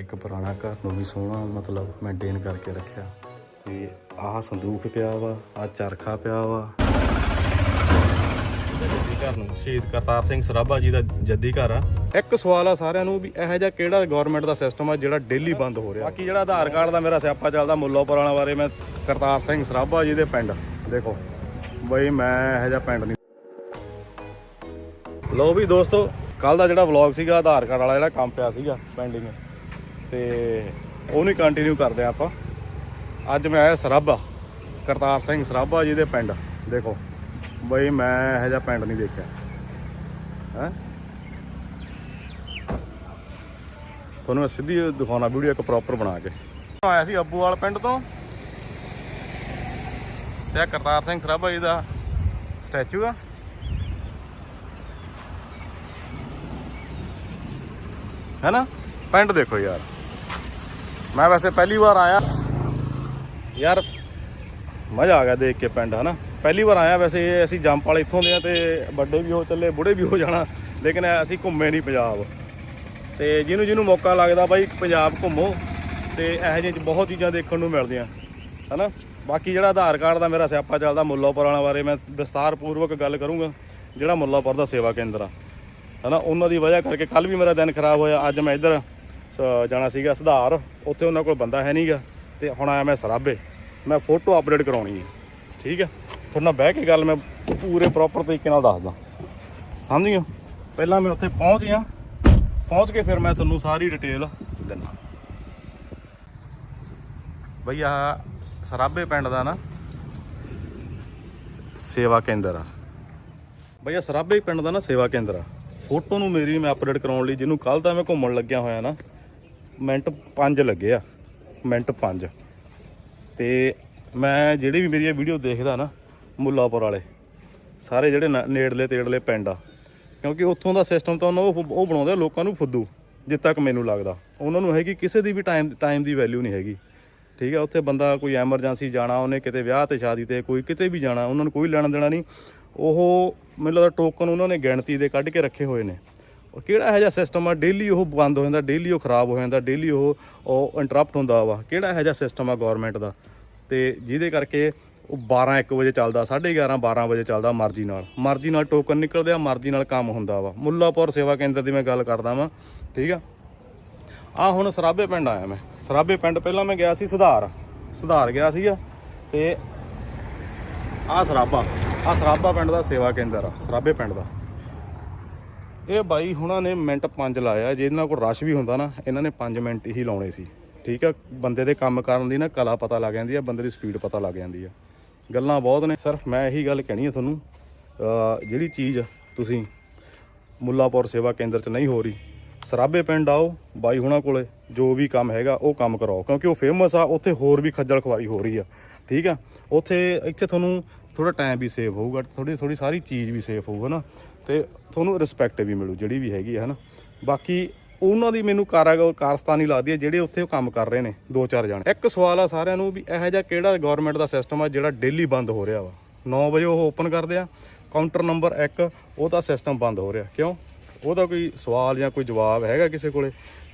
ਇੱਕ ਪੁਰਾਣਾ ਘਰ ਨੂੰ ਵੀ ਸੋਹਣਾ ਮਤਲਬ ਮੇਨਟੇਨ ਕਰਕੇ ਰੱਖਿਆ। ਤੇ ਆਹ ਸੰਦੂਕ ਪਿਆ ਵਾ ਆਹ ਚਰਖਾ ਪਿਆ ਵਾ। ਜੱਦੀ ਘਰ ਨੂੰ। ਸ਼ਹੀਦ ਕਰਤਾਰ ਸਿੰਘ ਸਰਾਭਾ ਜੀ ਦਾ ਜੱਦੀ ਘਰ ਆ। ਇੱਕ ਸਵਾਲ ਆ ਸਾਰਿਆਂ ਨੂੰ ਵੀ ਇਹੋ ਜਿਹਾ ਕਿਹੜਾ ਗਵਰਨਮੈਂਟ ਦਾ ਸਿਸਟਮ ਆ ਜਿਹੜਾ ਡੇਲੀ ਬੰਦ ਹੋ ਰਿਹਾ? ਬਾਕੀ ਜਿਹੜਾ ਆਧਾਰ ਕਾਰਡ ਦਾ ਮੇਰਾ ਸਿਆਪਾ ਚੱਲਦਾ ਮੁੱਲੋਪੁਰ ਵਾਲਾ ਬਾਰੇ ਮੈਂ ਕਰਤਾਰ ਸਿੰਘ ਸਰਾਭਾ ਜੀ ਦੇ ਪਿੰਡ। ਦੇਖੋ ਬਈ ਮੈਂ ਇਹੋ ਜਿਹਾ ਪਿੰਡ ਨਹੀਂ ਲੋ ਵੀ ਦੋਸਤੋ ਕੱਲ ਦਾ ਜਿਹੜਾ ਵਲੌਗ ਸੀਗਾ ਆਧਾਰ ਕਾਰਡ ਵਾਲਾ ਜਿਹੜਾ ਕੰਮ ਪਿਆ ਸੀਗਾ ਪੈਂਡਿੰਗ ਤੇ ਉਹਨੂੰ ਕੰਟੀਨਿਊ ਕਰਦੇ ਹਾਂ ਆਪਾਂ। ਅੱਜ ਮੈਂ ਆਇਆ ਸਰਾਭਾ, ਕਰਤਾਰ ਸਿੰਘ ਸਰਾਭਾ ਜੀ ਦੇ ਪਿੰਡ, ਦੇਖੋ। ਬਈ ਮੈਂ ਇਹੋ ਜਿਹਾ ਪਿੰਡ ਨਹੀਂ ਦੇਖਿਆ। ਹੈ? ਤੁਹਾਨੂੰ ਮੈਂ ਸਿੱਧੀ ਦਿਖਾਉਣਾ ਵੀਡੀਓ ਇੱਕ ਪ੍ਰੋਪਰ ਬਣਾ ਕੇ। ਆਇਆ ਸੀ ਅੱਬੂਵਾਲ ਪਿੰਡ ਤੋਂ। ਤੇ ਕਰਤਾਰ ਸਿੰਘ ਸਰਾਭਾ ਜੀ ਦਾ ਸਟੈਚੂ ਆ। ਹੈ ਨਾ ਪਿੰਡ ਦੇਖੋ ਯਾਰ। ਮੈਂ ਵੈਸੇ ਪਹਿਲੀ ਵਾਰ ਆਇਆ। ਯਾਰ, ਮਜ਼ਾ ਆ ਗਿਆ ਦੇਖ ਕੇ ਪਿੰਡ, ਹਨਾ? ਪਹਿਲੀ ਵਾਰ ਆਇਆ ਵੈਸੇ, ਅਸੀਂ ਜੰਪ ਵਾਲੇ ਇੱਥੋਂ ਦੇ ਆ ਤੇ ਵੱਡੇ ਵੀ ਹੋ ਚੱਲੇ ਬੁੜੇ ਵੀ ਹੋ ਜਾਣਾ, ਲੇਕਿਨ ਅਸੀਂ ਘੁੰਮੇ ਨਹੀਂ ਪੰਜਾਬ। ਤੇ ਜਿਹਨੂੰ ਜਿਹਨੂੰ ਮੌਕਾ ਲੱਗਦਾ ਬਾਈ, ਪੰਜਾਬ ਘੁੰਮੋ, ਤੇ ਇਹੋ ਜਿਹੇ ਬਹੁਤ ਚੀਜ਼ਾਂ ਦੇਖਣ ਨੂੰ ਮਿਲਦੀਆਂ, ਹਨਾ? ਬਾਕੀ ਜਿਹੜਾ ਆਧਾਰ ਕਾਰਡ ਦਾ ਮੇਰਾ ਸਿਆਪਾ ਚੱਲਦਾ ਮੁੱਲਾਪੁਰ ਵਾਲਾ ਬਾਰੇ, ਮੈਂ ਵਿਸਤਾਰ ਪੂਰਵਕ ਗੱਲ ਕਰੂੰਗਾ, ਜਿਹੜਾ ਮੁੱਲਾਪੁਰ ਦਾ ਸੇਵਾ ਕੇਂਦਰ ਆ, ਹਨਾ? ਉਹਨਾਂ ਦੀ ਵਜ੍ਹਾ ਕਰਕੇ ਕੱਲ ਵੀ ਮੇਰਾ ਦਿਨ ਖਰਾਬ ਹੋਇਆ, ਅੱਜ ਮੈਂ ਇੱਧਰ ਜਾਣਾ ਸੀਗਾ ਸੁਧਾਰ, ਉੱਥੇ ਉਹਨਾਂ ਕੋਲ ਬੰਦਾ ਹੈ ਨਹੀਂਗਾ ਤੇ ਹੁਣ ਆਇਆ ਮੈਂ ਸਰਾਬੇ। ਮੈਂ ਫੋਟੋ ਅਪਡੇਟ ਕਰਾਉਣੀ ਹੈ। ਠੀਕ ਹੈ? ਤੁਹਾਡੇ ਨਾਲ ਬਹਿ ਕੇ ਗੱਲ ਮੈਂ ਪੂਰੇ ਪ੍ਰੋਪਰ ਤਰੀਕੇ ਨਾਲ ਦੱਸਦਾ। ਸਮਝ ਗਏ ਪਹਿਲਾਂ ਮੈਂ ਉੱਥੇ ਪਹੁੰਚ ਗਿਆ। ਪਹੁੰਚ ਕੇ ਫਿਰ ਮੈਂ ਤੁਹਾਨੂੰ ਸਾਰੀ ਡਿਟੇਲ ਦਿੰਦਾ। ਬਈ ਆਹ ਸਰਾਬੇ ਪਿੰਡ ਦਾ ਨਾ ਸੇਵਾ ਕੇਂਦਰ ਆ। ਬਈ ਆਹ ਸਰਾਬੇ ਪਿੰਡ ਦਾ ਨਾ ਸੇਵਾ ਕੇਂਦਰ ਆ। ਫੋਟੋ ਨੂੰ ਮੇਰੀ ਮੈਂ ਅਪਡੇਟ ਕਰਾਉਣ ਲਈ ਜਿਹਨੂੰ ਕੱਲ ਦਾ ਮੈਂ ਘੁੰਮਣ ਲੱਗਿਆ ਹੋਇਆ ਨਾ ਮਿੰਟ 5 ਲੱਗੇ ਆ, ਮਿੰਟ 5 ਤੇ ਮੈਂ ਜਿਹੜੀ ਵੀ ਮੇਰੀ ਇਹ ਵੀਡੀਓ ਦੇਖਦਾ ਨਾ, ਮੁੱਲਾਪੁਰ ਵਾਲੇ, ਸਾਰੇ ਜਿਹੜੇ ਨ- ਨੇੜਲੇ ਤੇੜਲੇ ਪਿੰਡ ਆ, ਕਿਉਂਕਿ ਉੱਥੋਂ ਦਾ ਸਿਸਟਮ ਤਾਂ ਉਹਨਾਂ ਉਹ ਉਹ ਬਣਾਉਂਦੇ ਆ, ਲੋਕਾਂ ਨੂੰ ਫੁੱਦੂ, ਜਿੱਦ ਤੱਕ ਮੈਨੂੰ ਲੱਗਦਾ। ਉਹਨਾਂ ਨੂੰ ਹੈਗੀ ਕਿਸੇ ਦੀ ਵੀ ਟਾਈਮ ਟਾਈਮ ਦੀ ਵੈਲਿਊ ਨਹੀਂ ਹੈਗੀ। ਠੀਕ ਹੈ ਉੱਥੇ ਬੰਦਾ ਕੋਈ ਐਮਰਜੈਂਸੀ ਜਾਣਾ, ਉਹਨੇ ਕਿਤੇ ਵਿਆਹ ਤੇ ਸ਼ਾਦੀ ਤੇ, ਕੋਈ ਕਿਤੇ ਵੀ ਜਾਣਾ, ਉਹਨਾਂ ਨੂੰ ਕੋਈ ਲੈਣਾ ਦੇਣਾ ਨਹੀਂ। ਉਹ ਮੈਨੂੰ ਲੱਗਦਾ ਟੋਕਨ ਉਹਨਾਂ ਨੇ ਗਿਣਤੀ ਦੇ ਕੱਢ ਕੇ ਰੱਖੇ ਹੋਏ ਨੇ। ਉਹ ਕਿਹੜਾ ਇਹੋ ਜਿਹਾ ਸਿਸਟਮ ਆ? ਡੇਲੀ ਉਹ ਬੰਦ ਹੋ ਜਾਂਦਾ ਡੇਲੀ ਉਹ ਖਰਾਬ ਹੋ ਜਾਂਦਾ ਡੇਲੀ ਉਹ ਉਹ ਇੰਟਰਪਟ ਹੁੰਦਾ ਵਾ। ਕਿਹੜਾ ਇਹੋ ਜਿਹਾ ਸਿਸਟਮ ਆ ਗਵਰਨਮੈਂਟ ਦਾ? ਤੇ ਜਿਹਦੇ ਕਰਕੇ ਉਹ 12 1 ਵਜੇ ਚੱਲਦਾ 11:30 12 ਵਜੇ ਚੱਲਦਾ ਮਰਜ਼ੀ ਨਾਲ। ਮਰਜ਼ੀ ਨਾਲ ਟੋਕਨ ਨਿਕਲਦੇ ਆ, ਮਰਜ਼ੀ ਨਾਲ ਕੰਮ ਹੁੰਦਾ ਵਾ। ਮੁੱਲਾਪੁਰ ਸੇਵਾ ਕੇਂਦਰ ਦੀ ਮੈਂ ਗੱਲ ਕਰਦਾ ਵਾਂ, ਠੀਕ ਆ? ਆ ਹੁਣ ਸਰਾਬੇ ਪਿੰਡ ਆਇਆ ਮੈਂ। ਸਰਾਬੇ ਪਿੰਡ, ਪਹਿਲਾਂ ਮੈਂ ਗਿਆ ਸੀ ਸੁਧਾਰ। ਸੁਧਾਰ ਗਿਆ ਸੀਗਾ, ਤੇ ਆ ਸਰਾਬਾ। ਆ ਸਰਾਬਾ ਪਿੰਡ ਦਾ ਸੇਵਾ ਕੇਂਦਰ ਆ, ਸਰਾਬੇ ਪਿੰਡ ਦਾ। ਇਹ ਬਾਈ ਹੁਣਾਂ ਨੇ ਮਿੰਟ 5 ਲਾਇਆ, ਜੇ ਇਹਨਾਂ ਕੋਲ ਰਸ਼ ਵੀ ਹੁੰਦਾ ਨਾ, ਇਹਨਾਂ ਨੇ 5 ਮਿੰਟ ਹੀ ਲਾਉਣੇ ਸੀ। ਠੀਕ ਆ, ਬੰਦੇ ਦੇ ਕੰਮ ਕਰਨ ਦੀ ਨਾ ਕਲਾ ਪਤਾ ਲੱਗ ਜਾਂਦੀ ਆ, ਬੰਦੇ ਦੀ ਸਪੀਡ ਪਤਾ ਲੱਗ ਜਾਂਦੀ ਆ। ਗੱਲਾਂ ਬਹੁਤ ਨੇ, ਸਿਰਫ ਮੈਂ ਇਹੀ ਗੱਲ ਕਹਿਣੀ ਆ ਤੁਹਾਨੂੰ ਜਿਹੜੀ ਚੀਜ਼ ਤੁਸੀਂ ਮੁੱਲਾਪੁਰ ਸੇਵਾ ਕੇਂਦਰ 'ਚ ਨਹੀਂ ਹੋ ਰਹੀ, ਸਰਾਬੇ ਪਿੰਡ ਆਓ, ਬਾਈ ਹੁਣਾਂ ਕੋਲੇ, ਜੋ ਵੀ ਕੰਮ ਹੈਗਾ, ਉਹ ਕੰਮ ਕਰਾਓ, ਕਿਉਂਕਿ ਉਹ ਫੇਮਸ ਆ, ਉੱਥੇ ਹੋਰ ਵੀ ਖੱਜਲ ਖਵਾਰੀ ਹੋ ਰਹੀ ਆ। ਠੀਕ ਆ, ਉੱਥੇ, ਇੱਥੇ ਤੁਹਾਨੂੰ ਥੋੜਾ ਟਾਈਮ ਵੀ ਸੇਵ ਹੋਊਗਾ ਥੋੜੀ ਥੋੜੀ ਸਾਰੀ ਚੀਜ਼ ਵੀ ਸੇਫ ਹੋਊਗਾ ਨਾ। ਤੇ ਤੁਹਾਨੂੰ ਰਿਸਪੈਕਟ ਵੀ ਮਿਲੂ, ਜਿਹੜੀ ਵੀ ਹੈਗੀ ਆ, ਹਨਾ? ਬਾਕੀ ਉਹਨਾਂ ਦੀ ਮੈਨੂੰ ਕਾਰਾ ਕਾਰਸਤਾਨੀ ਲੱਗਦੀ ਹੈ ਜਿਹੜੇ ਉੱਥੇ ਉਹ ਕੰਮ ਕਰ ਰਹੇ ਨੇ, ਦੋ ਚਾਰ ਜਣੇ। ਇੱਕ ਸਵਾਲ ਆ ਸਾਰਿਆਂ ਨੂੰ ਵੀ ਇਹੋ ਜਿਹਾ ਕਿਹੜਾ ਗਵਰਨਮੈਂਟ ਦਾ ਸਿਸਟਮ ਆ ਜਿਹੜਾ ਡੇਲੀ ਬੰਦ ਹੋ ਰਿਹਾ ਵਾ? 9 ਵਜੇ ਉਹ ਓਪਨ ਕਰਦੇ ਆ ਕਾਊਂਟਰ ਨੰਬਰ 1 ਉਹਦਾ ਸਿਸਟਮ ਬੰਦ ਹੋ ਰਿਹਾ। ਕਿਉਂ? ਉਹਦਾ ਕੋਈ ਸਵਾਲ ਜਾਂ ਕੋਈ ਜਵਾਬ ਹੈਗਾ ਕਿਸੇ ਕੋਲੇ?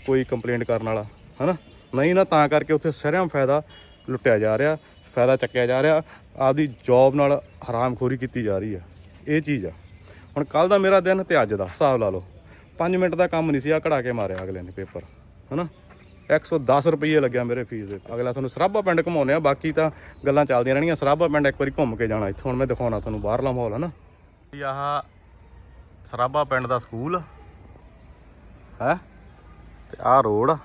ਕੋਈ ਕੰਪਲੇਂਟ ਕਰਨ ਵਾਲਾ, ਹਨਾ? ਨਹੀਂ ਨਾ, ਤਾਂ ਕਰਕੇ ਉੱਥੇ ਸਾਰਿਆਂ ਫਾਇਦਾ ਲੁੱਟਿਆ ਜਾ ਰਿਹਾ, ਫਾਇਦਾ ਚੱਕਿਆ ਜਾ ਰਿਹਾ, ਆਪਦੀ ਜੌਬ ਨਾਲ ਹਰਾਮਖੋਰੀ ਕੀਤੀ ਜਾ ਰਹੀ ਆ। ਇਹ ਚੀਜ਼ ਆ। ਹੁਣ ਕੱਲ ਦਾ ਮੇਰਾ ਦਿਨ ਤੇ ਅੱਜ ਦਾ, ਹਿਸਾਬ ਲਾ ਲਓ। 5 ਮਿੰਟ ਦਾ ਕੰਮ ਨਹੀਂ ਸੀ ਆ ਕਢਾ ਕੇ ਮਾਰਿਆ ਅਗਲੇ ਨੇ ਪੇਪਰ, ਹਨਾ? 110 ਰੁਪਏ ਲੱਗਿਆ ਮੇਰੇ ਫੀਸ ਦੇ ਅਗਲਾ ਤੁਹਾਨੂੰ ਸਰਾਭਾ ਪਿੰਡ ਘੁਮਾਉਂਦੇ ਆ, ਬਾਕੀ ਤਾਂ ਗੱਲਾਂ ਚੱਲਦੀਆਂ ਰਹਿਣਗੀਆਂ ਸਰਾਭਾ ਪਿੰਡ ਇੱਕ ਵਾਰੀ ਘੁੰਮ ਕੇ ਜਾਣਾ ਇੱਥੋਂ, ਹੁਣ ਮੈਂ ਦਿਖਾਉਣਾ ਤੁਹਾਨੂੰ ਬਾਹਰਲਾ ਮਾਹੌਲ, ਹਨਾ? ਆਹ ਸਰਾਭਾ ਪਿੰਡ ਦਾ ਸਕੂਲ, ਹੈ? ਤੇ ਆਹ ਰੋਡ।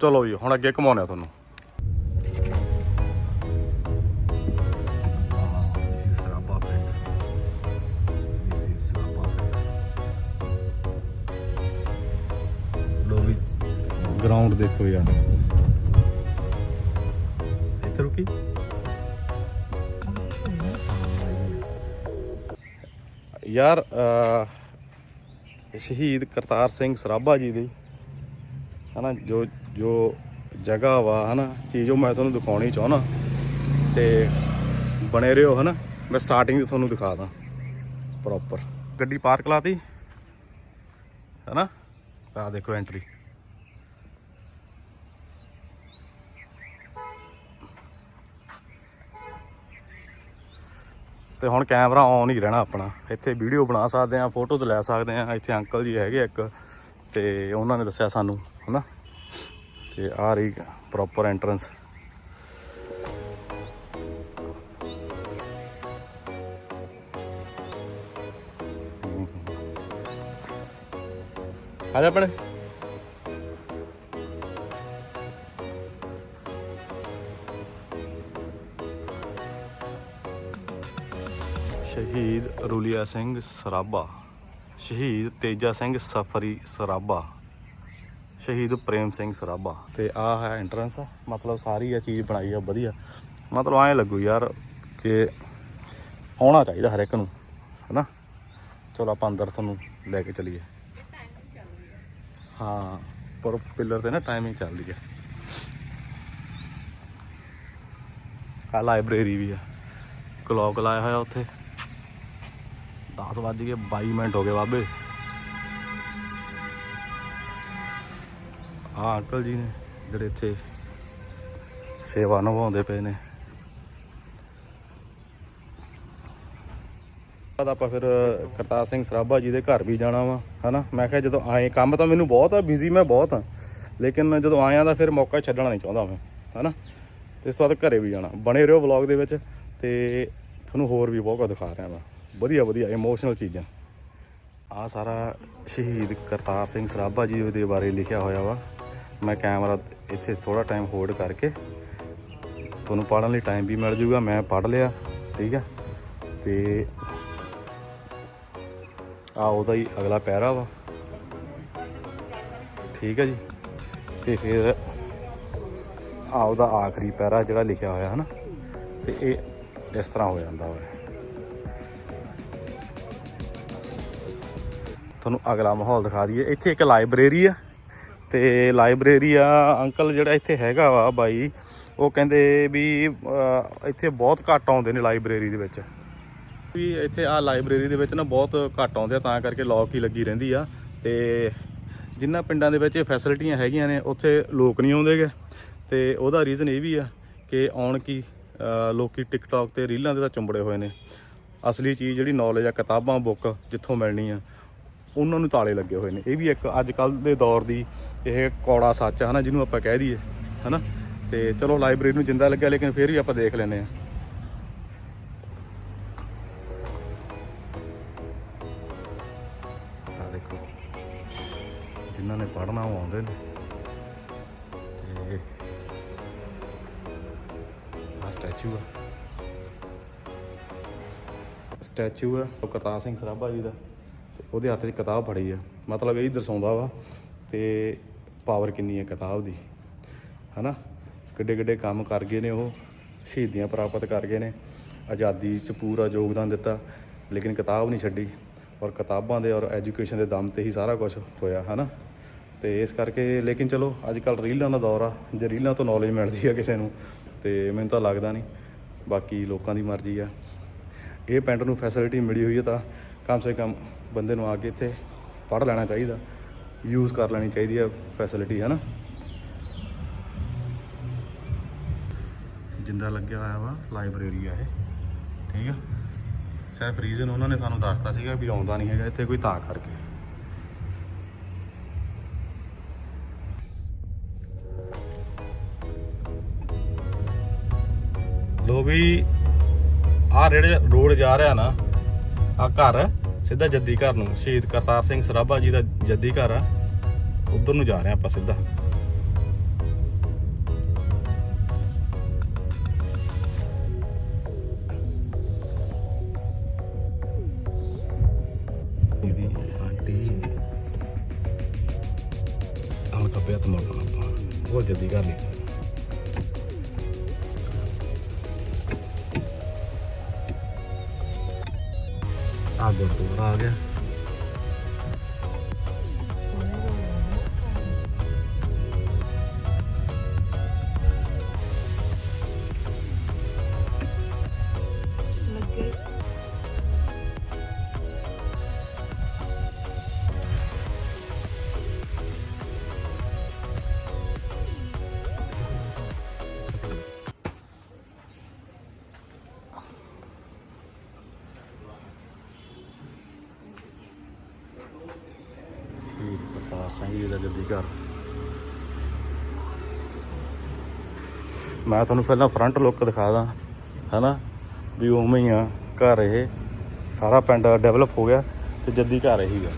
ਚਲੋ ਜੀ, ਹੁਣ ਅੱਗੇ ਘੁਮਾਉਂਦੇ ਆ ਤੁਹਾਨੂੰ। ਗਰਾਊਂਡ ਦੇਖੋ ਯਾਰ। ਇੱਥੇ ਰੁਕੀ। ਯਾਰ ਸ਼ਹੀਦ ਕਰਤਾਰ ਸਿੰਘ ਸਰਾਭਾ ਜੀ ਦੀ ਹਨਾ ਜੋ ਜੋ ਜਗ੍ਹਾ ਵਾ ਹਨਾ ਚੀਜ਼ ਉਹ ਮੈਂ ਤੁਹਾਨੂੰ ਦਿਖਾਉਣੀ ਚਾਹੁੰਦਾ। ਤੇ ਬਣੇ ਰਹੋ ਹਨਾ ਮੈਂ ਸਟਾਰਟਿੰਗ 'ਚ ਤੁਹਾਨੂੰ ਦਿਖਾ ਦਾਂ ਪ੍ਰੋਪਰ ਗੱਡੀ ਪਾਰਕ ਲਾਤੀ ਹਨਾ? ਆ ਦੇਖੋ ਐਂਟਰੀ ਤੇ ਹੁਣ ਕੈਮਰਾ ਆਨ ਹੀ ਰਹਿਣਾ ਆਪਣਾ। ਇੱਥੇ ਵੀਡੀਓ ਬਣਾ ਸਕਦੇ ਆ ਫੋਟੋਜ਼ ਲੈ ਸਕਦੇ ਆ ਇੱਥੇ ਅੰਕਲ ਜੀ ਹੈਗੇ ਇੱਕ, ਤੇ ਉਹਨਾਂ ਨੇ ਦੱਸਿਆ ਸਾਨੂੰ, ਹਨਾ? ਤੇ ਆ ਰਹੀ ਪ੍ਰੋਪਰ ਐਂਟਰੈਂਸ ਆ ਜਾ ਆਪਣੇ। ਸ਼ਹੀਦ ਰੁਲੀਆ ਸਿੰਘ ਸਰਾਭਾ, ਸ਼ਹੀਦ ਤੇਜਾ ਸਿੰਘ ਸਫਰੀ ਸਰਾਭਾ, ਸ਼ਹੀਦ ਪ੍ਰੇਮ ਸਿੰਘ ਸਰਾਭਾ। ਤੇ ਆ ਹੈ ਐਂਟਰੈਂਸ ਮਤਲਬ ਸਾਰੀ ਇਹ ਚੀਜ਼ ਬਣਾਈ ਆ, ਵਧੀਆ। ਮਤਲਬ ਐਂ ਲੱਗੂ ਯਾਰ ਕਿ ਆਉਣਾ ਚਾਹੀਦਾ ਹਰ ਇੱਕ ਨੂੰ, ਹਨਾ? ਚਲੋ ਆਪਾਂ ਅੰਦਰ ਤੁਹਾਨੂੰ ਲੈ ਕੇ ਚਲੀਏ। ਹਾਂ, ਪਰ ਪਿਲਰ ਤੇ ਨਾ ਟਾਈਮਿੰਗ ਚੱਲਦੀ ਹੈ ਆ। ਲਾਇਬ੍ਰੇਰੀ ਵੀ ਆ। ਕਲੌਕ ਲਾਇਆ ਹੋਇਆ ਉੱਥੇ। 10 ਵੱਜ ਗਏ 22 ਮਿੰਟ ਹੋ ਗਏ ਬਾਬੇ। ਆ ਅੰਕਲ ਜੀ ਨੇ ਜਿਹੜੇ ਇੱਥੇ ਸੇਵਾ ਨਿਭਾਉਂਦੇ ਪਏ ਨੇ। ਬਾਅਦ ਆਪਾਂ ਫਿਰ ਕਰਤਾਰ ਸਿੰਘ ਸਰਾਭਾ ਜੀ ਦੇ ਘਰ ਵੀ ਜਾਣਾ ਵਾ, ਹਨਾ? ਮੈਂ ਕਿਹਾ ਜਦੋਂ ਆਏ, ਕੰਮ ਤਾਂ ਮੈਨੂੰ ਬਹੁਤ ਆ ਬਿਜ਼ੀ ਮੈਂ ਬਹੁਤ ਆ। ਲੇਕਿਨ ਜਦੋਂ ਆਇਆ ਤਾਂ ਫਿਰ ਮੌਕਾ ਛੱਡਣਾ ਨਹੀਂ ਚਾਹੁੰਦਾ ਮੈਂ, ਹਨਾ? ਤੇ ਇਸ ਤੋਂ ਬਾਅਦ ਘਰੇ ਵੀ ਜਾਣਾ। ਬਣੇ ਰਹੋ ਵਲੌਗ ਦੇ ਵਿੱਚ ਤੇ ਤੁਹਾਨੂੰ ਹੋਰ ਵੀ ਬਹੁਤ ਕੁਝ ਦਿਖਾ ਰਿਹਾ ਮੈਂ ਵਧੀਆ ਵਧੀਆ ਇਮੋਸ਼ਨਲ ਚੀਜ਼ਾਂ। ਆ ਸਾਰਾ ਸ਼ਹੀਦ ਕਰਤਾਰ ਸਿੰਘ ਸਰਾਭਾ ਜੀ ਦੇ ਬਾਰੇ ਲਿਖਿਆ ਹੋਇਆ ਵਾ। ਮੈਂ ਕੈਮਰਾ ਇੱਥੇ ਥੋੜਾ ਟਾਈਮ ਹੋਲਡ ਕਰਕੇ ਤੁਹਾਨੂੰ ਪੜ੍ਹਨ ਲਈ ਟਾਈਮ ਵੀ ਮਿਲ ਜੂਗਾ, ਮੈਂ ਪੜ੍ਹ ਲਿਆ, ਠੀਕ ਆ। ਤੇ ਆ ਉਹਦਾ ਹੀ ਅਗਲਾ ਪੈਰਾ ਵਾ। ਠੀਕ ਹੈ ਜੀ। ਤੇ ਫਿਰ ਆ ਉਹਦਾ ਆਖਰੀ ਪੈਰਾ ਜਿਹੜਾ ਲਿਖਿਆ ਹੋਇਆ ਹੈ ਨਾ ਤੇ ਇਹ ਇਸ ਤਰ੍ਹਾਂ ਹੋ ਜਾਂਦਾ ਵਾ। ਤੁਹਾਨੂੰ ਅਗਲਾ ਮਾਹੌਲ ਦਿਖਾ ਦਈਏ। ਇੱਥੇ ਇੱਕ ਲਾਇਬ੍ਰੇਰੀ ਆ ਤੇ ਲਾਇਬ੍ਰੇਰੀ ਆ, ਅੰਕਲ ਜਿਹੜਾ ਇੱਥੇ ਹੈਗਾ ਵਾ ਬਾਈ, ਉਹ ਕਹਿੰਦੇ ਵੀ ਇੱਥੇ ਬਹੁਤ ਘੱਟ ਆਉਂਦੇ ਨੇ ਲਾਇਬ੍ਰੇਰੀ ਦੇ ਵਿੱਚ। ਵੀ ਇੱਥੇ ਆ ਲਾਇਬ੍ਰੇਰੀ ਦੇ ਵਿੱਚ ਨਾ ਬਹੁਤ ਘੱਟ ਆਉਂਦੇ ਆ, ਤਾਂ ਕਰਕੇ ਲੌਕ ਹੀ ਲੱਗੀ ਰਹਿੰਦੀ ਆ। ਤੇ ਜਿੰਨਾ ਪਿੰਡਾਂ ਦੇ ਵਿੱਚ ਇਹ ਫੈਸਿਲਿਟੀਆਂ ਹੈਗੀਆਂ ਨੇ, ਉੱਥੇ ਲੋਕ ਨਹੀਂ ਆਉਂਦੇਗੇ। ਤੇ ਉਹਦਾ ਰੀਜ਼ਨ ਇਹ ਵੀ ਆ ਕਿ ਆਉਣ ਕੀ, ਅਹ, ਲੋਕੀ ਟਿਕਟੌਕ ਤੇ ਰੀਲਾਂ ਦੇ ਤਾਂ ਚੁੰਬੜੇ ਹੋਏ ਨੇ। ਅਸਲੀ ਚੀਜ਼ ਜਿਹੜੀ ਨੌਲੇਜ ਆ, ਕਿਤਾਬਾਂ ਬੁੱਕ ਜਿੱਥੋਂ ਮਿਲਣੀ ਆ। ਉਹਨਾਂ ਨੂੰ ਤਾਲੇ ਲੱਗੇ ਹੋਏ ਨੇ। ਇਹ ਵੀ ਇੱਕ ਅੱਜ ਕੱਲ ਦੇ ਦੌਰ ਦੀ ਇਹ ਕੌੜਾ ਸੱਚ ਆ, ਹਨਾ, ਜਿਹਨੂੰ ਆਪਾਂ ਕਹਿ ਦਈਏ, ਹਨਾ? ਤੇ ਚਲੋ, ਲਾਇਬ੍ਰੇਰੀ ਨੂੰ ਜਿੰਦਾ ਲੱਗਿਆ, ਲੇਕਿਨ ਫਿਰ ਵੀ ਆਪਾਂ ਦੇਖ ਲੈਨੇ ਆ ਆ ਦੇਖੋ, ਜਿਨ੍ਹਾਂ ਨੇ ਪੜ੍ਹਨਾ, ਉਹ ਆਉਂਦੇ ਨੇ। ਤੇ ਆ ਸਟੈਚੂ ਆ। ਸਟੈਚੂ ਆ ਕਰਤਾਰ ਸਿੰਘ ਸਰਾਭਾ ਜੀ ਦਾ। ਉਹਦੇ ਹੱਥ 'ਚ ਕਿਤਾਬ ਫੜੀ ਆ। ਮਤਲਬ ਇਹ ਦਰਸਾਉਂਦਾ ਵਾ ਤੇ ਪਾਵਰ ਕਿੰਨੀ ਹੈ ਕਿਤਾਬ ਦੀ, ਹਨਾ? ਕਿੱਡੇ ਕਿੱਡੇ ਕੰਮ ਕਰ ਗਏ ਨੇ ਉਹ, ਸ਼ਹੀਦੀਆਂ ਪ੍ਰਾਪਤ ਕਰ ਗਏ ਨੇ। ਆਜ਼ਾਦੀ 'ਚ ਪੂਰਾ ਯੋਗਦਾਨ ਦਿੱਤਾ, ਲੇਕਿਨ ਕਿਤਾਬ ਨਹੀਂ ਛੱਡੀ ਔਰ ਕਿਤਾਬਾਂ ਦੇ ਔਰ ਐਜੂਕੇਸ਼ਨ ਦੇ ਦਮ ਤੇ ਹੀ ਸਾਰਾ ਕੁਝ ਹੋਇਆ, ਹਨਾ? ਤੇ ਇਸ ਕਰਕੇ, ਲੇਕਿਨ ਚਲੋ ਅੱਜ ਕੱਲ ਰੀਲਾਂ ਦਾ ਦੌਰ ਆ, ਜੇ ਰੀਲਾਂ ਤੋਂ ਨੌਲੇਜ ਮਿਲਦੀ ਆ ਕਿਸੇ ਨੂੰ, ਤੇ ਮੈਨੂੰ ਤਾਂ ਲੱਗਦਾ ਨਹੀਂ, ਬਾਕੀ ਲੋਕਾਂ ਦੀ ਮਰਜ਼ੀ ਆ। ਇਹ ਪਿੰਡ ਨੂੰ ਫੈਸਿਲਿਟੀ ਮਿਲੀ ਹੋਈ ਹੈ ਤਾਂ ਕਮ ਸੇ ਕਮ ਬੰਦੇ ਨੂੰ ਆ ਕੇ ਇੱਥੇ ਪੜ੍ਹ ਲੈਣਾ ਚਾਹੀਦਾ ਯੂਜ਼ ਕਰ ਲੈਣੀ ਚਾਹੀਦੀ ਹੈ ਫੈਸਿਲਿਟੀ ਹੈ ਨਾ ਜਿੰਦਾ ਲੱਗਿਆ ਹੋਇਆ ਵਾ ਲਾਇਬ੍ਰੇਰੀ ਆ ਇਹ, ਠੀਕ ਆ? ਸਿਰਫ ਰੀਜ਼ਨ ਉਹਨਾਂ ਨੇ ਸਾਨੂੰ ਦੱਸਤਾ ਸੀਗਾ ਵੀ ਆਉਂਦਾ ਨਹੀਂ ਹੈਗਾ ਇੱਥੇ ਕੋਈ ਤਾਂ ਕਰਕੇ। ਲੋ ਵੀ ਆਹ ਜਿਹੜੇ ਰੋਡ ਜਾ ਰਿਹਾ ਨਾ ਆ ਘਰ ਸਿੱਧਾ ਜੱਦੀ ਘਰ ਨੂੰ ਸ਼ਹੀਦ ਕਰਤਾਰ ਸਿੰਘ ਸਰਾਭਾ ਜੀ ਦਾ ਜੱਦੀ ਘਰ ਆ। ਉਧਰ ਨੂੰ ਜਾ ਰਹੇ ਆਪਾਂ ਸਿੱਧਾ। ਉਹ ਜੱਦੀ ਘਰ ਲਿਖਿਆ ਆ ਗਿਆ ਆ ਗਿਆ। ਕਰਤਾਰ ਸਿੰਘ ਜੀ ਘਰ। ਮੈਂ ਤੁਹਾਨੂੰ ਪਹਿਲਾਂ ਫਰੰਟ ਲੁੱਕ ਦਿਖਾ ਦਾਂ ਹਨਾ? ਵੀ ਉਵੇਂ ਹੀ ਆ ਘਰ ਇਹ। ਸਾਰਾ ਪਿੰਡ ਡਿਵੈਲਪ ਹੋ ਗਿਆ ਤੇ ਜੱਦੀ ਘਰ ਇਹੀ ਆ।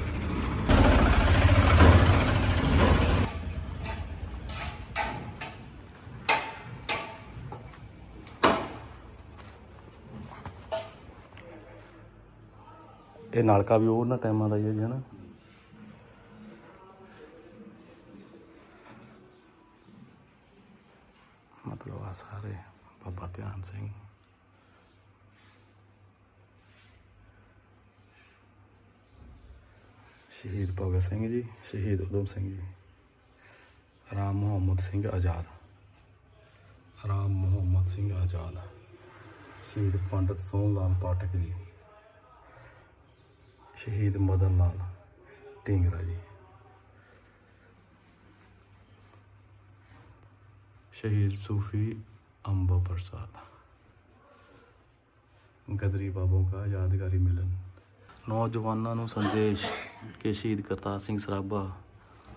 ਇਹ ਨਲਕਾ ਵੀ ਉਹਨਾਂ ਟਾਈਮਾਂ ਦਾ ਹੀ ਹੈ ਜੀ, ਹਨਾ ਮਤਲਬ ਆ ਸਾਰੇ ਬਾਬਾ ਸਿੰਘ ਸ਼ਹੀਦ ਭਗਤ ਸਿੰਘ ਜੀ ਸ਼ਹੀਦ ਉਦਮ ਸਿੰਘ ਜੀ ਰਾਮ ਮੁਹੰਮਦ ਸਿੰਘ ਆਜ਼ਾਦ ਰਾਮ ਮੁਹੰਮਦ ਸਿੰਘ ਆਜ਼ਾਦ ਸ਼ਹੀਦ ਪੰਡਤ ਸੋਹਣ ਲਾਲ ਪਾਠਕ ਜੀ ਸ਼ਹੀਦ ਮਦਨ ਲਾਲ ਢੀਂਗਰਾ ਜੀ ਸ਼ਹੀਦ ਸੂਫੀ ਅੰਬਾ ਪ੍ਰਸਾਦ ਗਦਰੀ ਬਾਬੋਂ ਦਾ ਯਾਦਗਾਰੀ ਮਿਲਨ। ਨੌਜਵਾਨਾਂ ਨੂੰ ਸੰਦੇਸ਼ ਕਿ ਸ਼ਹੀਦ ਕਰਤਾਰ ਸਿੰਘ ਸਰਾਭਾ,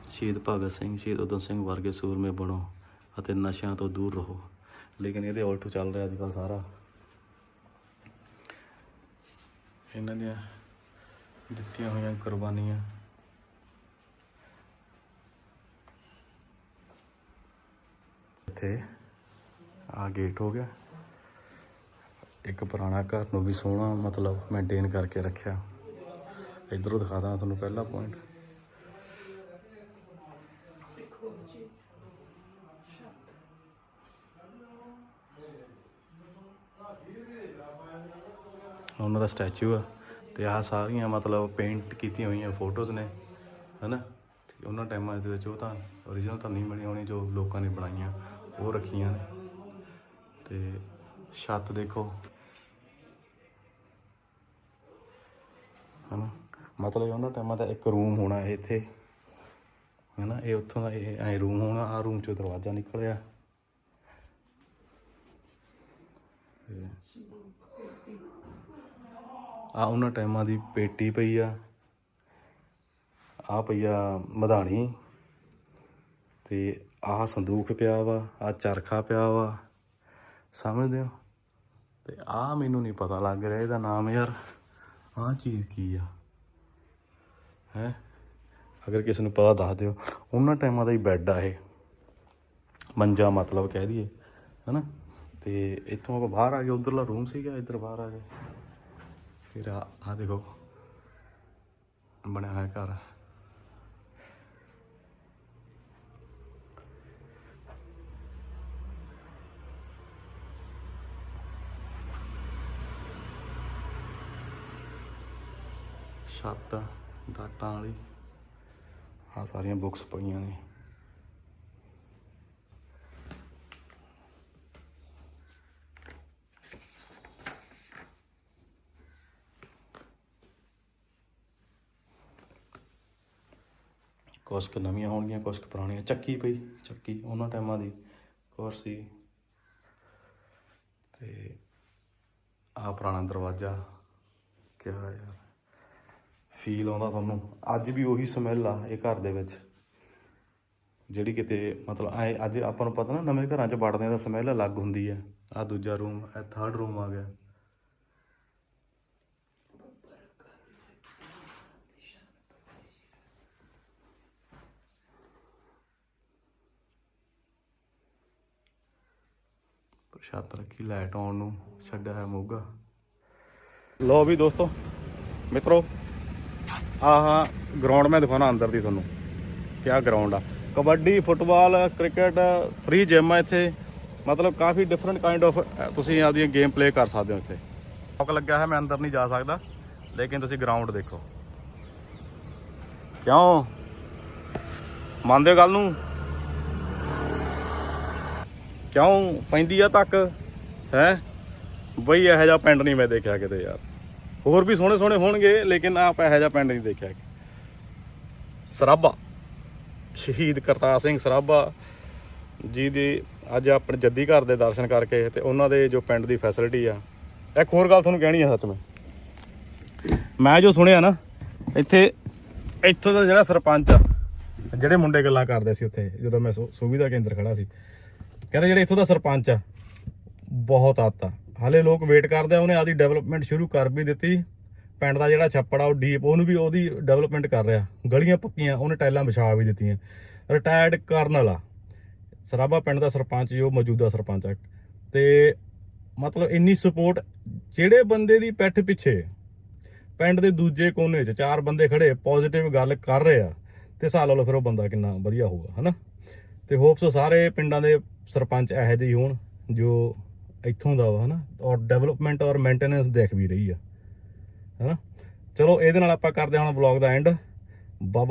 ਸ਼ਹੀਦ ਭਗਤ ਸਿੰਘ, ਸ਼ਹੀਦ ਉਦਮ ਸਿੰਘ ਵਰਗੇ ਸੂਰਮੇ ਬਣੋ ਅਤੇ ਨਸ਼ਿਆਂ ਤੋਂ ਦੂਰ ਰਹੋ। ਲੇਕਿਨ ਇਹਦੇ ਉਲਟ ਚੱਲ ਰਿਹਾ ਅੱਜ ਕੱਲ੍ਹ ਸਾਰਾ। ਇਹਨਾਂ ਦੀਆਂ ਦਿੱਤੀਆਂ ਹੋਈਆਂ ਕੁਰਬਾਨੀਆਂ। ਇੱਥੇ ਆ ਗੇਟ ਹੋ ਗਿਆ। ਇੱਕ ਪੁਰਾਣਾ ਘਰ ਨੂੰ ਵੀ ਸੋਹਣਾ ਮਤਲਬ ਮੇਨਟੇਨ ਕਰਕੇ ਰੱਖਿਆ। ਇਧਰੋਂ ਦਿਖਾ ਦਾਂ ਤੁਹਾਨੂੰ ਪਹਿਲਾ ਪੁਆਇੰਟ ਉਹਨਾਂ ਦਾ ਸਟੈਚੂ ਆ ਤੇ ਆਹ ਸਾਰੀਆਂ ਮਤਲਬ ਪੇਂਟ ਕੀਤੀਆਂ ਹੋਈਆਂ ਫੋਟੋਜ਼ ਨੇ ਹਨਾ? ਤੇ ਉਹਨਾਂ ਟਾਈਮਾਂ ਦੇ ਵਿੱਚ ਉਹ ਤਾਂ ਓਰੀਜਨਲ ਤਾਂ ਨਹੀਂ ਮਿਲੀ ਹੋਣੀ ਜੋ ਲੋਕਾਂ ਨੇ ਬਣਾਈਆਂ ਉਹ ਰੱਖੀਆਂ ਨੇ। ਤੇ ਛੱਤ ਦੇਖੋ। ਹਨਾ? ਮਤਲਬ ਉਹਨਾਂ ਟਾਈਮਾਂ ਦਾ ਇੱਕ ਰੂਮ ਹੋਣਾ ਇਹ ਇੱਥੇ। ਹਨਾ? ਇਹ ਉੱਥੋਂ ਦਾ ਇਹ ਐ ਰੂਮ ਹੋਣਾ ਆ ਰੂਮ ਚੋਂ ਦਰਵਾਜ਼ਾ ਨਿਕਲਿਆ। ਤੇ ਆ ਉਹਨਾਂ ਟਾਈਮਾਂ ਦੀ ਪੇਟੀ ਪਈ ਆ। ਆ ਪਈ ਆ ਮਧਾਣੀ। ਤੇ ਆਹ ਸੰਦੂਕ ਪਿਆ ਵਾ ਆ ਚਰਖਾ ਪਿਆ ਵਾ। ਸਮਝਦੇ ਹੋ? ਤੇ ਆ ਮੈਨੂੰ ਨਹੀਂ ਪਤਾ ਲੱਗ ਰਿਹਾ ਇਹਦਾ ਨਾਮ ਯਾਰ। ਆਹ ਚੀਜ਼ ਕੀ ਆ? ਹੈ? ਅਗਰ ਕਿਸੇ ਨੂੰ ਪਤਾ ਦੱਸ ਦਿਓ। ਉਹਨਾਂ ਟਾਈਮਾਂ ਦਾ ਹੀ ਬੈੱਡ ਆ ਇਹ। ਮੰਜਾ ਮਤਲਬ ਕਹਿ ਦਈਏ, ਹਨਾ? ਤੇ ਇੱਥੋਂ ਆਪਾਂ ਬਾਹਰ ਆ ਗਏ, ਉਧਰਲਾ ਰੂਮ ਸੀਗਾ, ਇੱਧਰ ਬਾਹਰ ਆ ਗਏ। ਫਿਰ ਆ ਆ ਦੇਖੋ। ਬਣਿਆ ਹੋਇਆ ਘਰ। ਛੱਤ ਡਾਟਾਂ ਵਾਲੀ। ਆ ਸਾਰੀਆਂ ਬੁੱਕਸ ਪਈਆਂ ਨੇ। ਕੁਛ ਕੁ ਨਵੀਆਂ ਹੋਣਗੀਆਂ ਕੁਛ ਕੁ ਪੁਰਾਣੀਆਂ। ਚੱਕੀ ਪਈ, ਚੱਕੀ, ਉਹਨਾਂ ਟਾਈਮਾਂ ਦੀ ਕੁਰਸੀ ਤੇ ਆ ਪੁਰਾਣਾ ਦਰਵਾਜ਼ਾ ਕਿਹਾ ਯਾਰ। ਫੀਲ ਆਉਂਦਾ ਤੁਹਾਨੂੰ। ਅੱਜ ਵੀ ਉਹੀ ਸਮੈਲ ਆ ਇਹ ਘਰ ਦੇ ਵਿੱਚ। ਜਿਹੜੀ ਕਿਤੇ ਮਤਲਬ ਐ ਅੱਜ ਆਪਾਂ ਨੂੰ ਪਤਾ ਨਾ, ਨਵੇਂ ਘਰਾਂ 'ਚ ਵੜਦੇ ਦਾ ਸਮੈਲ ਅਲੱਗ ਹੁੰਦੀ ਹੈ ਆ ਦੂਜਾ ਰੂਮ ਇਹ ਥਰਡ ਰੂਮ ਆ ਗਿਆ। ਛੱਤ ਰੱਖੀ ਲਾਈਟ ਆਉਣ ਨੂੰ, ਛੱਡਿਆ ਹੈ ਮੋਗਾ। ਲੋ ਵੀ ਦੋਸਤੋ, ਮਿੱਤਰੋ ਆਹ ਗਰਾਊਂਡ ਮੈਂ ਦਿਖਾਉਣਾ ਅੰਦਰ ਦੀ ਤੁਹਾਨੂੰ। ਕਿਆ ਗਰਾਊਂਡ ਆ। Kabaddi, football, cricket free gym ਆ ਇੱਥੇ। ਮਤਲਬ ਕਾਫੀ ਡਿਫਰੈਂਟ ਕਾਈਂਡ ਆਫ ਤੁਸੀਂ ਆਪਦੀਆਂ ਗੇਮ ਪਲੇ ਕਰ ਸਕਦੇ ਹੋ ਇੱਥੇ। ਲੋਕ ਲੱਗਾ ਹੈ ਮੈਂ ਅੰਦਰ ਨਹੀਂ ਜਾ ਸਕਦਾ। ਲੇਕਿਨ ਤੁਸੀਂ ਗਰਾਊਂਡ ਦੇਖੋ। ਕਿਉਂ? ਮੰਨਦੇ ਹੋ ਗੱਲ ਨੂੰ? ਕਿਉਂ? ਪੈਂਦੀ ਆ ਤੱਕ? ਹੈ? ਬਈ ਇਹੋ ਜਿਹਾ ਪਿੰਡ ਨਹੀਂ ਮੈਂ ਦੇਖਿਆ ਕਿਤੇ ਯਾਰ। ਹੋਰ ਵੀ ਸੋਹਣੇ ਸੋਹਣੇ ਹੋਣਗੇ, ਲੇਕਿਨ ਆਪ ਇਹੋ ਜਿਹਾ ਪਿੰਡ ਨਹੀਂ ਦੇਖਿਆ ਸਰਾਭਾ ਸ਼ਹੀਦ ਕਰਤਾਰ ਸਿੰਘ ਸਰਾਭਾ ਜੀ ਦੀ ਅੱਜ ਆਪਣੇ ਜੱਦੀ ਘਰ ਦੇ ਦਰਸ਼ਨ ਕਰਕੇ ਤੇ ਉਹਨਾਂ ਦੇ ਜੋ ਪਿੰਡ ਦੀ ਫੈਸਿਲਿਟੀ ਆ। ਇੱਕ ਹੋਰ ਗੱਲ ਤੁਹਾਨੂੰ ਕਹਿਣੀ ਆ ਸੱਚ ਮੈਂ। ਮੈਂ ਜੋ ਸੁਣਿਆ ਨਾ, ਇੱਥੇ, ਇੱਥੋਂ ਦਾ ਜਿਹੜਾ ਸਰਪੰਚ ਆ, ਜਿਹੜੇ ਮੁੰਡੇ ਗੱਲਾਂ ਕਰਦੇ ਸੀ ਉੱਥੇ, ਜਦੋਂ ਮੈਂ ਸੁਵਿਧਾ ਕੇਂਦਰ ਖੜਾ ਸੀ, ਕਹਿੰਦੇ ਜਿਹੜੇ ਇੱਥੋਂ ਦਾ ਸਰਪੰਚ ਆ, ਬਹੁਤ ਆਤਾ ਹਾਲੇ ਲੋਕ ਵੇਟ ਕਰਦੇ ਆ, ਉਹਨੇ ਆਦੀ ਡਿਵੈਲਪਮੈਂਟ ਸ਼ੁਰੂ ਕਰ ਵੀ ਦਿੱਤੀ। ਪਿੰਡ ਦਾ ਜਿਹੜਾ ਛੱਪੜ ਆ, ਉਹ ਡੀਪ ਉਹਨੂੰ ਵੀ ਉਹਦੀ ਡਿਵੈਲਪਮੈਂਟ ਕਰ ਰਿਹਾ। ਗਲੀਆਂ ਪੱਕੀਆਂ, ਉਹਨੇ ਟਾਈਲਾਂ ਵਿਛਾ ਵੀ ਦਿੱਤੀਆਂ। ਰਿਟਾਇਰਡ ਕਰਨਲ ਆ। ਸਰਾਬਾ ਪਿੰਡ ਦਾ ਸਰਪੰਚ ਜੋ ਮੌਜੂਦਾ ਸਰਪੰਚ ਆ। ਤੇ ਮਤਲਬ ਇੰਨੀ ਸਪੋਰਟ ਜਿਹੜੇ ਬੰਦੇ ਦੀ ਪੈਠ ਪਿੱਛੇ, ਪਿੰਡ ਦੇ ਦੂਜੇ ਕੋਨੇ 'ਚ ਚਾਰ ਬੰਦੇ ਖੜੇ ਪੋਜ਼ਿਟਿਵ ਗੱਲ ਕਰ ਰਹੇ ਆ, ਤੇ ਹਿਸਾਬ ਲਾ ਲਓ ਫਿਰ ਉਹ ਬੰਦਾ ਕਿੰਨਾ ਵਧੀਆ ਹੋਊਗਾ, ਹਨਾ? ਤੇ ਹੋਪਸ ਸਾਰੇ ਪਿੰਡਾਂ ਦੇ ਸਰਪੰਚ ਇਹੋ ਜਿਹੇ ਹੋਣ, ਜੋ ਇੱਥੋਂ ਦਾ ਵਾ, ਹਨਾ? ਔਰ ਡਿਵੈਲਪਮੈਂਟ ਔਰ ਮੇਨਟੇਨੈਂਸ ਦੇਖ ਵੀ ਰਹੀ ਆ। ਹਨਾ? ਚਲੋ, ਇਹਦੇ ਨਾਲ ਆਪਾਂ ਕਰਦੇ ਹਾਂ ਹੁਣ ਵਲੌਗ ਦਾ ਐਂਡ ਬਾਏ